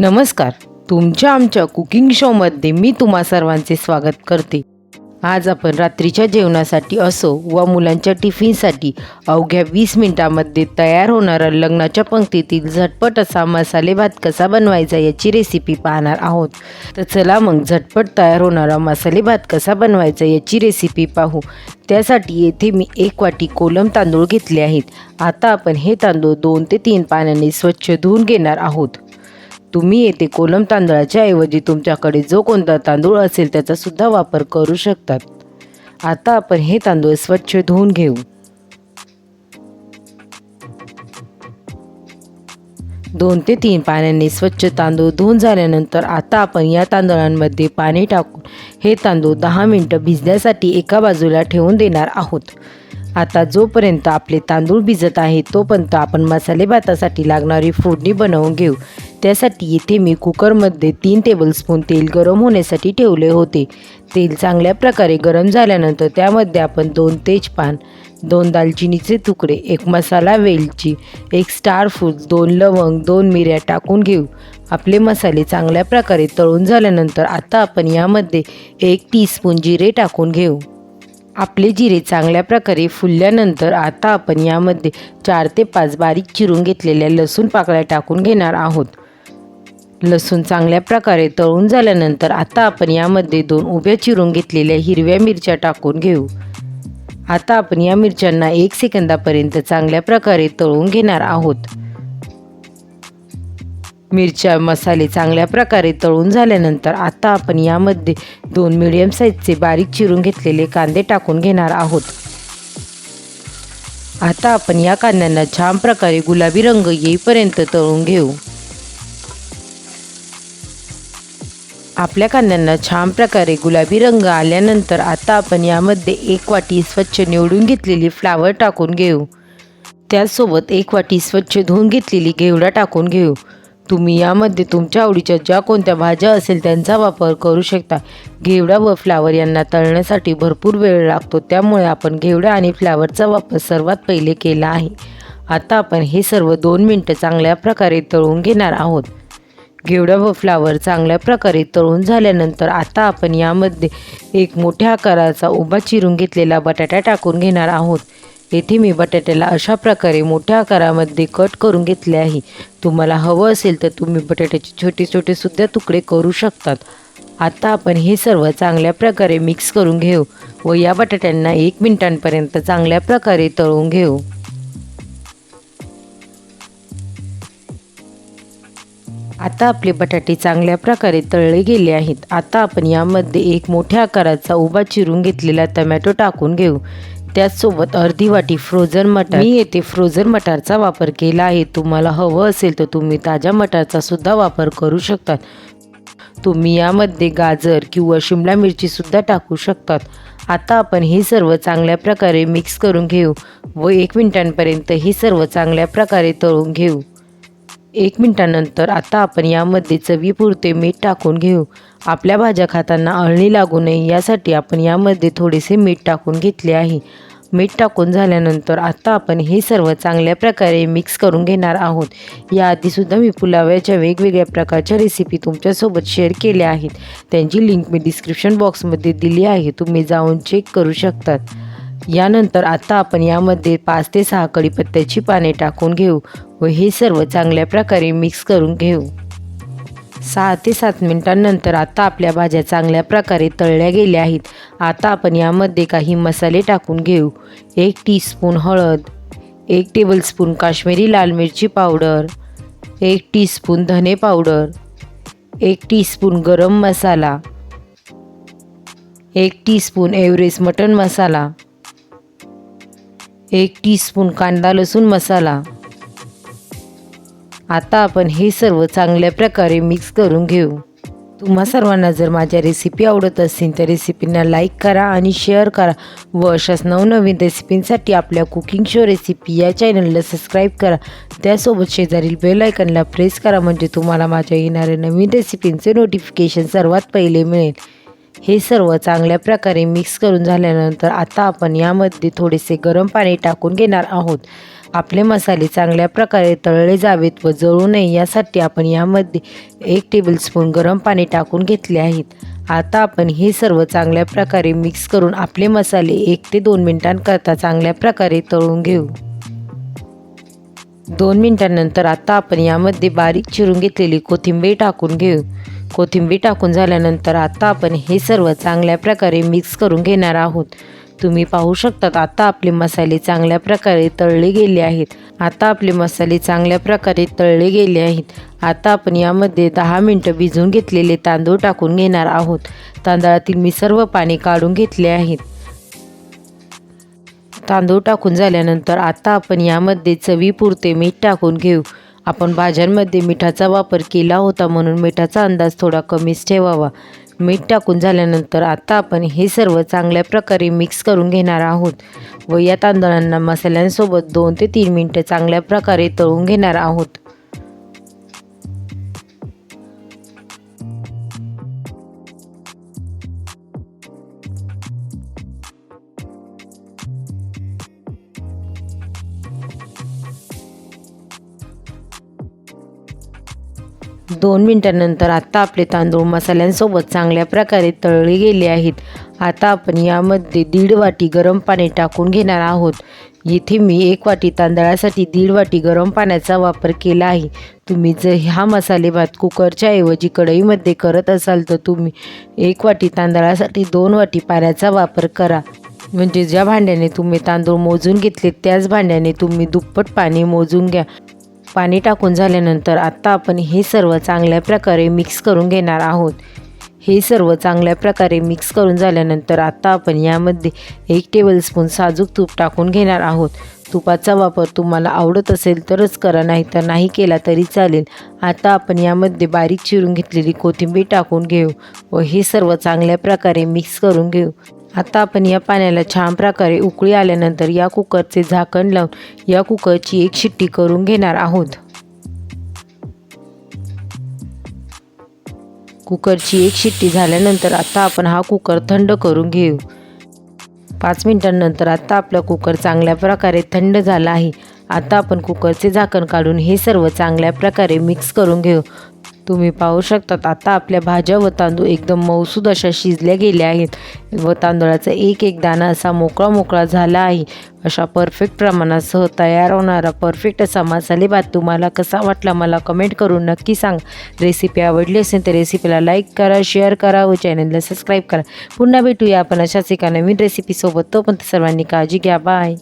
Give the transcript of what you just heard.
नमस्कार. तुमच्या आमच्या कुकिंग शोमध्ये मी तुम्हा सर्वांचे स्वागत करते. आज आपण रात्रीच्या जेवणासाठी असो व मुलांच्या टिफिनसाठी अवघ्या वीस मिनिटामध्ये तयार होणारा लग्नाच्या पंक्तीतील झटपट असा मसाले भात कसा बनवायचा याची रेसिपी पाहणार आहोत. तर चला मग झटपट तयार होणारा मसाले भात कसा बनवायचा याची रेसिपी पाहू. त्यासाठी येथे मी एक वाटी कोलम तांदूळ घेतले आहेत. आता आपण हे तांदूळ दोन ते तीन पाण्याने स्वच्छ धुवून घेणार आहोत. तुम्ही येथे कोलम तांदळाच्या ऐवजी तुमच्याकडे जो कोणता तांदूळ असेल त्याचा सुद्धा वापर करू शकतात. आता आपण हे तांदूळ स्वच्छ धुवून घेऊ. दोन ते तीन पाण्याने स्वच्छ तांदूळ धुवून झाल्यानंतर आता आपण या तांदळांमध्ये पाणी टाकून हे तांदूळ दहा मिनटं भिजण्यासाठी एका बाजूला ठेवून देणार आहोत. आता जोपर्यंत आपले तांदूळ भिजत आहे तोपर्यंत आपण मसाले भातासाठी लागणारी फोडणी बनवून घेऊ. त्यासाठी इथे मी कुकरमध्ये तीन टेबलस्पून तेल गरम होण्यासाठी ठेवले होते. तेल चांगल्या प्रकारे गरम झाल्यानंतर त्यामध्ये आपण दोन तेजपान दोन दालचिनीचे तुकडे एक मसाला वेलची एक स्टार फूड दोन लवंग दोन मिऱ्या टाकून घेऊ. आपले मसाले चांगल्या प्रकारे तळून झाल्यानंतर आता आपण यामध्ये एक टीस्पून जिरे टाकून घेऊ. आपले जिरे चांगल्या प्रकारे फुलल्यानंतर आता आपण यामध्ये चार ते पाच बारीक चिरून घेतलेल्या लसूण पाकळ्या टाकून घेणार आहोत. लसूण चांगल्या प्रकारे तळून झाल्यानंतर आता आपण यामध्ये दोन उभ्या चिरून घेतलेल्या हिरव्या मिरच्या टाकून घेऊ. आता आपण या मिरच्यांना एक सेकंदापर्यंत चांगल्या प्रकारे तळून घेणार आहोत. मिरच्या मसाले चांगल्या प्रकारे तळून झाल्यानंतर आता आपण यामध्ये दोन मिडियम साईजचे बारीक चिरून घेतलेले कांदे टाकून घेणार आहोत. आता आपण या कांद्यांना छान प्रकारे गुलाबी रंग येईपर्यंत तळून घेऊ. आपल्या कांद्यांना छान प्रकारे गुलाबी रंग आल्यानंतर आता आपण यामध्ये एक वाटी स्वच्छ निवडून घेतलेली फ्लावर टाकून घेऊ. त्याचसोबत एक वाटी स्वच्छ धुवून घेतलेली घेवडा टाकून घेऊ. तुम्ही यामध्ये तुमच्या आवडीच्या ज्या कोणत्या भाज्या असेल त्यांचा वापर करू शकता. घेवडा व फ्लावर यांना तळण्यासाठी भरपूर वेळ लागतो त्यामुळे आपण घेवडा आणि फ्लावरचा वापर सर्वात पहिले केला आहे. आता आपण हे सर्व दोन मिनटं चांगल्या प्रकारे तळून घेणार आहोत. घेवडा व फ्लावर चांगल्या प्रकारे तळून झाल्यानंतर आता आपण यामध्ये एक मोठ्या आकाराचा उभा चिरून घेतलेला बटाटा टाकून घेणार आहोत. येथे मी बटाट्याला अशा प्रकारे मोठ्या आकारामध्ये कट करून घेतले आहे. तुम्हाला हवं असेल तर तुम्ही बटाट्याचे छोटे छोटे सुद्धा तुकडे करू शकतात. आता आपण हे सर्व चांगल्या प्रकारे मिक्स करून घेऊ व या बटाट्यांना एक मिनिटांपर्यंत चांगल्या प्रकारे तळून घेऊ. आता आपले बटाटे चांगल्या प्रकारे तळले गेले आहेत. आता आपण यामध्ये एक मोठ्या आकाराचा उभा चिरून घेतलेला टमॅटो टाकून घेऊ. त्याचसोबत अर्धी वाटी फ्रोझन मटार. मी येथे फ्रोझन मटारचा वापर केला आहे. तुम्हाला हवं असेल तर तुम्ही ताज्या मटारचा सुद्धा वापर करू शकतात. तुम्ही यामध्ये गाजर किंवा शिमला मिरची सुद्धा टाकू शकतात. आता आपण हे सर्व चांगल्या प्रकारे मिक्स करून घेऊ व एक मिनिटांपर्यंत हे सर्व चांगल्या प्रकारे तळून घेऊ. एक मिनिटानंतर आता आपण यामध्ये चवीपुरते मीठ टाकून घेऊ. आपल्या भाज्या खाताना अळणी लागू नये यासाठी आपण यामध्ये थोडेसे मीठ टाकून घेतले आहे. मीठ टाकून झाल्यानंतर आता आपण हे सर्व चांगल्या प्रकारे मिक्स करून घेणार आहोत. याआधीसुद्धा मी पुलाव्याच्या वेगवेगळ्या प्रकारच्या रेसिपी तुमच्यासोबत शेअर केल्या आहेत. त्यांची लिंक मी डिस्क्रिप्शन बॉक्समध्ये दिली आहे तुम्ही जाऊन चेक करू शकतात. यानंतर आता आपण यामध्ये पाच ते सहा कढीपत्त्याची पाने टाकून घेऊ व हे सर्व चांगल्या प्रकारे मिक्स करून घेऊ. सहा ते सात मिनिटांनंतर आता आपल्या भाज्या चांगल्या प्रकारे तळल्या गेल्या आहेत. आता आपण यामध्ये काही मसाले टाकून घेऊ. एक टीस्पून हळद एक टेबलस्पून काश्मीरी लाल मिरची पावडर एक टीस्पून धने पावडर एक टीस्पून गरम मसाला एक टीस्पून एव्हरेस्ट मटन मसाला एक टीस्पून कांदा लसूण मसाला. आता आपण हे सर्व चांगल्या प्रकारे मिक्स करून घेऊ. तुम्हा सर्वांना जर माझ्या रेसिपी आवडत असतील तर रेसिपींना लाईक करा आणि शेअर करा व अशाच नवनवीन रेसिपींसाठी आपल्या कुकिंग शो रेसिपी या चॅनलला सबस्क्राईब करा. त्यासोबत शेजारील बेल आयकनला प्रेस करा म्हणजे तुम्हाला माझ्या येणाऱ्या नवीन रेसिपींचे नोटिफिकेशन सर्वात पहिले मिळेल. हे सर्व चांगल्या प्रकारे मिक्स करून झाल्यानंतर आता आपण यामध्ये थोडेसे गरम पाणी टाकून घेणार आहोत. आपले मसाले चांगल्या प्रकारे तळले जावेत व जळू नये यासाठी आपण यामध्ये एक टेबलस्पून गरम पाणी टाकून घेतले आहेत. आता आपण हे सर्व चांगल्या प्रकारे मिक्स करून आपले मसाले एक ते दोन मिनिटांकरता चांगल्या प्रकारे तळून घेऊ. दोन मिनिटांनंतर आता आपण यामध्ये बारीक चिरून घेतलेली कोथिंबीर टाकून घेऊ. कोथिंबीर टाकून झाल्यानंतर आता आपण हे सर्व चांगल्या प्रकारे मिक्स करून घेणार आहोत. तुम्ही पाहू शकतात आता आपले मसाले चांगल्या प्रकारे तळले गेले आहेत. आता आपले मसाले चांगल्या प्रकारे तळले गेले आहेत. आता आपण यामध्ये दहा मिनटं भिजवून घेतलेले तांदूळ टाकून घेणार आहोत. तांदळातील मी सर्व पाणी काढून घेतले आहेत. तांदूळ टाकून झाल्यानंतर आता आपण यामध्ये चवीपुरते मीठ टाकून घेऊ. आपण भाज्यांमध्ये मिठाचा वापर केला होता म्हणून मिठाचा अंदाज थोडा कमीच ठेवावा. मीठ टाकून झाल्यानंतर आता आपण हे सर्व चांगल्या प्रकारे मिक्स करून घेणार आहोत व या तांदळांना मसाल्यांसोबत दोन ते तीन मिनटं चांगल्या प्रकारे तळून घेणार आहोत. दोन मिनटानंतर आत्ता आपले तांदूळ मसाल्यांसोबत चांगल्या प्रकारे तळले गेले आहेत. आता आपण यामध्ये दीड वाटी गरम पाणी टाकून घेणार आहोत. येथे मी एक वाटी तांदळासाठी दीड वाटी गरम पाण्याचा वापर केला आहे. तुम्ही जर हा मसाले भात कुकरच्या ऐवजी कढईमध्ये करत असाल तर तुम्ही एक वाटी तांदळासाठी दोन वाटी पाण्याचा वापर करा. म्हणजे ज्या भांड्याने तुम्ही तांदूळ मोजून घेतले त्याच भांड्याने तुम्ही दुप्पट पाणी मोजून घ्या. पाणी टाकून झाल्यानंतर आत्ता आपण हे सर्व चांगल्या प्रकारे मिक्स करून घेणार आहोत. हे सर्व चांगल्या प्रकारे मिक्स करून झाल्यानंतर आत्ता आपण यामध्ये एक टेबलस्पून साजूक तूप टाकून घेणार आहोत. तुपाचा वापर तुम्हाला आवडत असेल तरच करा नाही तर नाही केला तरी चालेल. आता आपण यामध्ये बारीक चिरून घेतलेली कोथिंबीर टाकून घेऊ व हे सर्व चांगल्या प्रकारे मिक्स करून घेऊ. आता आपण या पाण्याला छान प्रकारे उकळी आल्यानंतर या कुकरचे झाकण लावून या कुकरची एक शिट्टी करून घेणार आहोत. कुकरची एक शिट्टी झाल्यानंतर आता आपण हा कुकर थंड करून घेऊ. पाच मिनिटांनंतर आता आपला कुकर चांगल्या प्रकारे थंड झाला आहे. आता आपण कुकरचे झाकण काढून हे सर्व चांगल्या प्रकारे मिक्स करून घेऊ. तुम्ही पाहू शकतात. आता आपल्या भाज्या व तांदूळ एकदम मऊसूद अशा शिजल्या गेल्या आहेत. व तांदळाचा एक एक दाणा असा मोकळा मोकळा झाला आहे. अशा परफेक्ट प्रमाणासह तयार होणारा परफेक्ट असा मसाले भात तुम्हाला कसा वाटला मला कमेंट करून नक्की सांग. रेसिपी आवडली असेल तर रेसिपीला लाईक करा शेअर करा व चॅनलला सबस्क्राईब करा. पुन्हा भेटूया आपण अशाच एका नवीन रेसिपीसोबत तोपर्यंत सर्वांनी काळजी घ्या. बाय